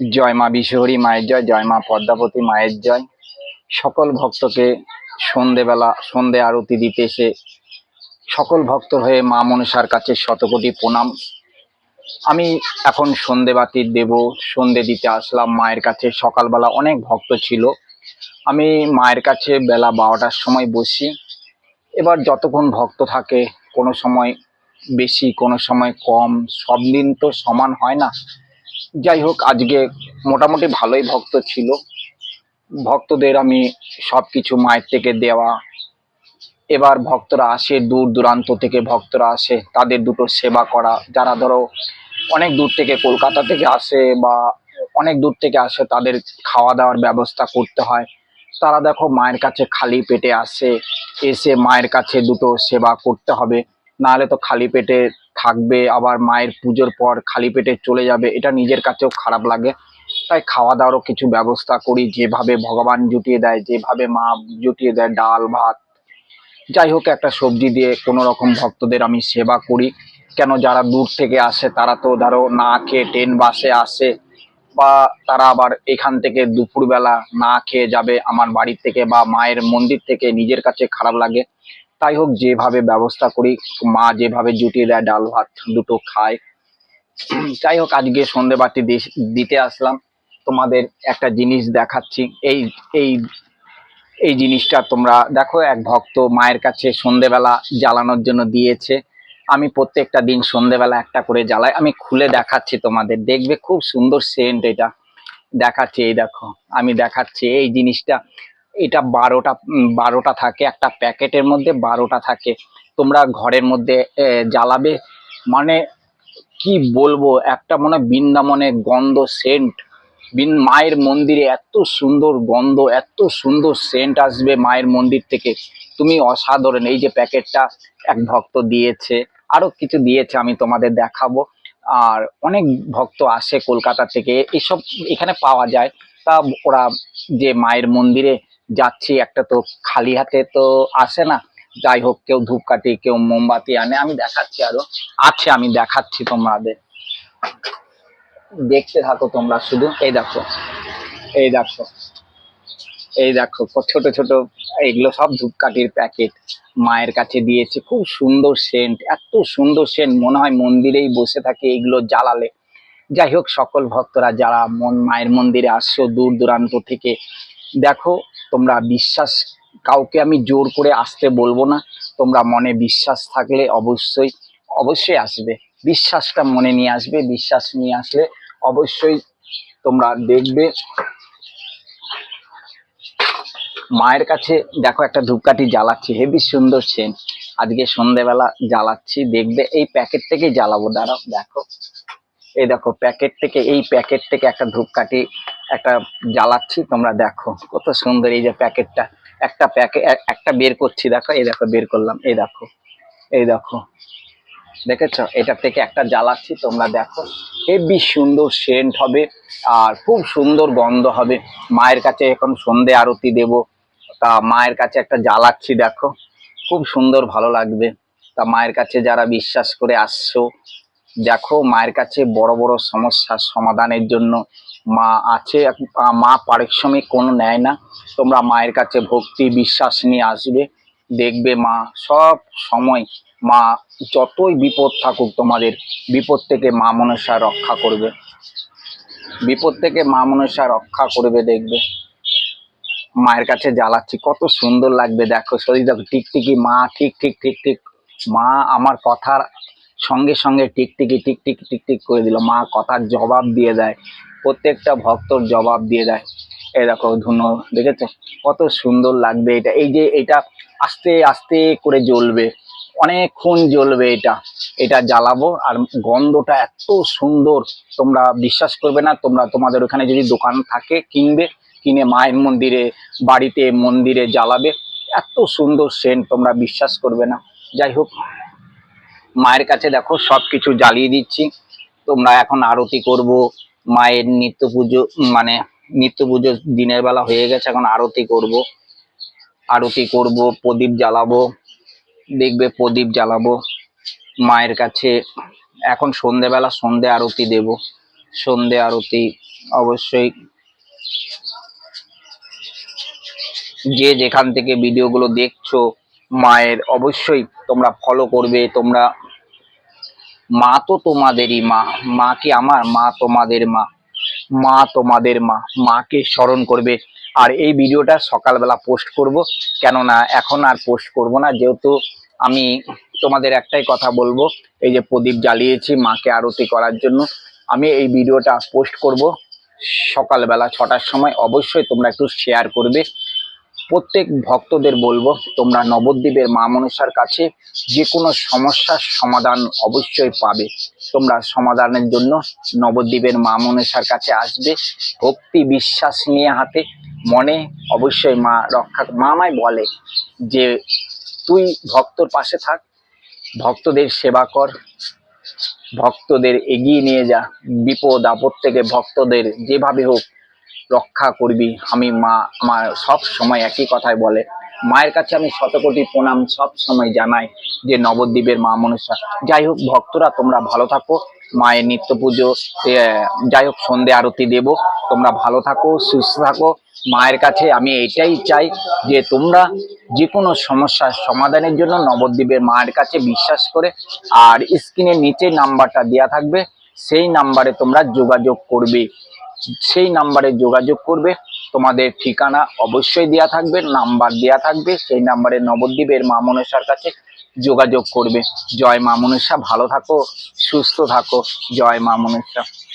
জয় মা বিশ্বহরী মায়ের জয় জয় মা পদ্মাবতী মায়ের জয়। সকল ভক্তকে সন্ধেবেলা, সন্ধে আরতি দিতে এসে সকল ভক্ত হয়ে মা মনসার কাছে শতকোটি প্রণাম। আমি এখন সন্ধে বাতি দেব, সন্ধে দিতে আসলাম মায়ের কাছে। সকালবেলা অনেক ভক্ত ছিল। আমি মায়ের কাছে বেলা বারোটার সময় বসি। এবার যতক্ষণ ভক্ত থাকে, কোনো সময় বেশি, কোনো সময় কম, সব দিন তো সমান হয় না। যাই হোক, আজকে মোটামুটি ভালোই ভক্ত ছিল। ভক্তদের আমি সব কিছু মায়ের থেকে দেওয়া। এবার ভক্তরা আসে, দূর দূরান্ত থেকে ভক্তরা আসে, তাদের দুটো সেবা করা। যারা ধরো অনেক দূর থেকে কলকাতা থেকে আসে বা অনেক দূর থেকে আসে, তাদের খাওয়া দাওয়ার ব্যবস্থা করতে হয়। তারা দেখো মায়ের কাছে খালি পেটে আসে, এসে মায়ের কাছে দুটো সেবা করতে হবে। নাহলে তো খালি পেটে থাকবে, আবার মায়ের পুজোর পর খালি পেটে চলে যাবে, এটা নিজের কাছেও খারাপ লাগে। তাই খাওয়া দাওয়ারও কিছু ব্যবস্থা করি, যেভাবে ভগবান জুটিয়ে দেয়, যেভাবে মা জুটিয়ে দেয় ডাল, ভাত। যাই হোক, একটা সবজি দিয়ে কোনো রকম ভক্তদের আমি সেবা করি। কেন যারা দূর থেকে আসে, তারা তো ধরো না খেয়ে ট্রেন, বাসে আসে, বা তারা আবার এখান থেকে দুপুরবেলা না খেয়ে যাবে, আমার বাড়ির থেকে বা মায়ের মন্দির থেকে নিজের কাছে খারাপ লাগে। তাই হোক, যেভাবে ব্যবস্থা করি, মা যেভাবে জুটিয়ে দেয়, ডাল ভাত দুটো খায়। যাই হোক, আজকে সন্ধেবাতি দিতে আসলাম। তোমাদের একটা জিনিস দেখাচ্ছি। এই এই এই জিনিসটা তোমরা দেখো, এক ভক্ত মায়ের কাছে সন্ধেবেলা জ্বালানোর জন্য দিয়েছে। আমি প্রত্যেকটা দিন সন্ধেবেলা একটা করে জ্বালাই। আমি খুলে দেখাচ্ছি তোমাদের। দেখবে খুব সুন্দর সেন্ট এটা। দেখাচ্ছি, এই দেখো, আমি দেখাচ্ছি এই জিনিসটা। এটা বারোটা বারোটা থাকে, একটা প্যাকেটের মধ্যে বারোটা থাকে। তোমরা ঘরের মধ্যে জ্বালাবে। মানে কি বলব, একটা মনে বৃন্দাবনের গন্ধ সেন্ট বিন, মায়ের মন্দিরে এত সুন্দর গন্ধ, এত সুন্দর সেন্ট আসবে মায়ের মন্দির থেকে। তুমি অসাধারণ, এই যে প্যাকেটটা এক ভক্ত দিয়েছে আরও কিছু দিয়েছে, আমি তোমাদের দেখাবো। আর অনেক ভক্ত আসে কলকাতা থেকে, এসব এখানে পাওয়া যায়। তা ওরা যে মায়ের মন্দিরে যাচ্ছি, একটা তো খালি হাতে তো আসে না। যাই হোক, কেউ ধূপকাঠি, কেউ মোমবাতি আনে, আমি দেখাচ্ছি আরও। আছে, আমি দেখাচ্ছি তোমাদের। দেখতে থাকো তোমরা শুধু। এই দেখো এই দেখো এই দেখো ছোট ছোট এগুলো সব ধূপকাঠির প্যাকেট মায়ের কাছে দিয়েছে। খুব সুন্দর সেন্ট, এত সুন্দর সেন্ট। মনে হয় মন্দিরেই বসে থাকে এগুলো জ্বালালে। যাই হোক, সকল ভক্তরা যারা মন, মায়ের মন্দিরে আসছো দূর দূরান্ত থেকে, দেখো তোমরা বিশ্বাস, কাউকে আমি জোর করে আসতে বলব না। তোমরা মনে বিশ্বাস থাকলে অবশ্যই অবশ্যই আসবে। বিশ্বাসটা মনে নিয়ে আসবে, বিশ্বাস নিয়ে আসলে অবশ্যই তোমরা দেখবে। মায়ের কাছে দেখো একটা ধূপকাঠি জ্বালাচ্ছি হেভি সুন্দর সেন্ট আজকে সন্ধেবেলা জ্বালাচ্ছি, দেখবে এই প্যাকেট থেকে জ্বালাবো, দাঁড়াও, দেখো। এই দেখো, প্যাকেট থেকে, এই প্যাকেট থেকে একটা ধূপকাঠি একটা জ্বালাচ্ছি, তোমরা দেখো, কত সুন্দর এই যে প্যাকেটটা। একটা প্যাকেট একটা বের করছি, দেখো, এই দেখো, বের করলাম, এই দেখো এই দেখো। দেখেছ? এটা থেকে একটা জ্বালাচ্ছি, তোমরা দেখো হেভি সুন্দর সেন্ট হবে, আর খুব সুন্দর গন্ধ হবে। মায়ের কাছে এখন সন্ধে আরতি দেব, তা মায়ের কাছে একটা জ্বালাচ্ছি, দেখো, খুব সুন্দর ভালো লাগবে। তা মায়ের কাছে যারা বিশ্বাস করে আসছো দেখো, মায়ের কাছে বড় বড় সমস্যার সমাধানের জন্য মা আছে। মা পারিশ্রমিক কোনো নেয় না। তোমরা মায়ের কাছে ভক্তি, বিশ্বাস নিয়ে আসবে। দেখবে মা, সব সময় মা যতই বিপদ থাকুক তোমাদের, বিপদ থেকে মা মনসা রক্ষা করবে। বিপদ থেকে মা মনসা রক্ষা করবে, দেখবে। মায়ের কাছে জ্বালাচ্ছি, কত সুন্দর লাগবে, দেখো। শরীর দেখো ঠিক ঠিকই মা, ঠিক ঠিক ঠিক ঠিক। মা, আমার কথার সঙ্গে সঙ্গে টিকটিকি টিকটিক টিকটিক করে দিল। মা কথার জবাব দিয়ে দেয়। প্রত্যেকটা ভক্তর জবাব দিয়ে দেয়। এই দেখো, ধুনো, দেখেছ? কত সুন্দর লাগবে এটা। এই যে এটা আস্তে আস্তে করে জ্বলবে, অনেকক্ষণ জ্বলবে এটা। এটা জ্বালাবো আর গন্ধটা এত সুন্দর। তোমরা বিশ্বাস করবে না, তোমরা তোমাদের ওখানে যদি দোকান থাকে কিনবে, কিনে মায়ের মন্দিরে, বাড়িতে মন্দিরে জ্বালাবে, এত সুন্দর সেন্ট তোমরা বিশ্বাস করবে না। যাই হোক মায়ের কাছে দেখো সব কিছু জ্বালিয়ে দিচ্ছি। তোমরা এখন আরতি করব। মায়ের নিত্য পুজো মানে নিত্য পুজো দিনের বেলা হয়ে গেছে, এখন আরতি করব। আরতি করব, প্রদীপ জ্বালাবো, দেখবে প্রদীপ জ্বালাবো। মায়ের কাছে এখন সন্ধেবেলা সন্ধে আরতি দেব। সন্ধে আরতি অবশ্যই যে যেখান থেকে ভিডিওগুলো দেখছ মায়ের অবশ্যই তোমরা ফলো করবে, তোমরা মা তো তোমাদেরই মা মা কি আমার? মা তোমাদের মা মা তোমাদের মা, মাকে স্মরণ করবে। আর এই ভিডিওটা সকালবেলা পোস্ট করব, কেননা এখন আর পোস্ট করব না, যেহেতু আমি তোমাদের একটাই কথা বলব, এই যে প্রদীপ জ্বালিয়েছি মাকে আরতি করার জন্য, আমি এই ভিডিওটা পোস্ট করব সকালবেলা ছটার সময়। অবশ্যই তোমরা একটু শেয়ার করবে প্রত্যেক ভক্তদের বলব, তোমরা নবদ্বীপের মা মনসার কাছে যে কোনো সমস্যার সমাধান অবশ্যই পাবে। তোমরা সমাধানের জন্য নবদ্বীপের মা মনসার কাছে আসবে, ভক্তি বিশ্বাস নিয়ে হাতে। মনে অবশ্যই মা রক্ষা মা আমায় বলে যে, তুই ভক্তর পাশে থাক, ভক্তদের সেবা কর, ভক্তদের এগিয়ে নিয়ে যা। বিপদ আপদ থেকে ভক্তদের যেভাবে হোক রক্ষা করবি। আমি মা আমার সব সময় একই কথাই বলে। মায়ের কাছে আমি শতকোটি প্রণাম সব সময় জানাই যে নবদ্বীপের মা মনসা। যাই হোক, ভক্তরা, তোমরা ভালো থাকো। মায়ের নিত্য পুজো যাই হোক, সন্ধে আরতি দেব। তোমরা ভালো থাকো, সুস্থ থাকো। মায়ের কাছে আমি এটাই চাই যে তোমরা যে কোনো সমস্যার সমাধানের জন্য নবদ্বীপের মায়ের কাছে বিশ্বাস করে আর স্ক্রিনের নিচে নাম্বারটা দেওয়া থাকবে। সেই নাম্বারে তোমরা যোগাযোগ করবে। সেই নাম্বারে যোগাযোগ করবে। তোমাদের ঠিকানা অবশ্যই দেওয়া থাকবে, নাম্বার দেওয়া থাকবে, সেই নাম্বারে নবদ্বীপের মা মনসার কাছে যোগাযোগ করবে। জয় মা মনসা, ভালো থাকো, সুস্থ থাকো। জয় মা মনসা।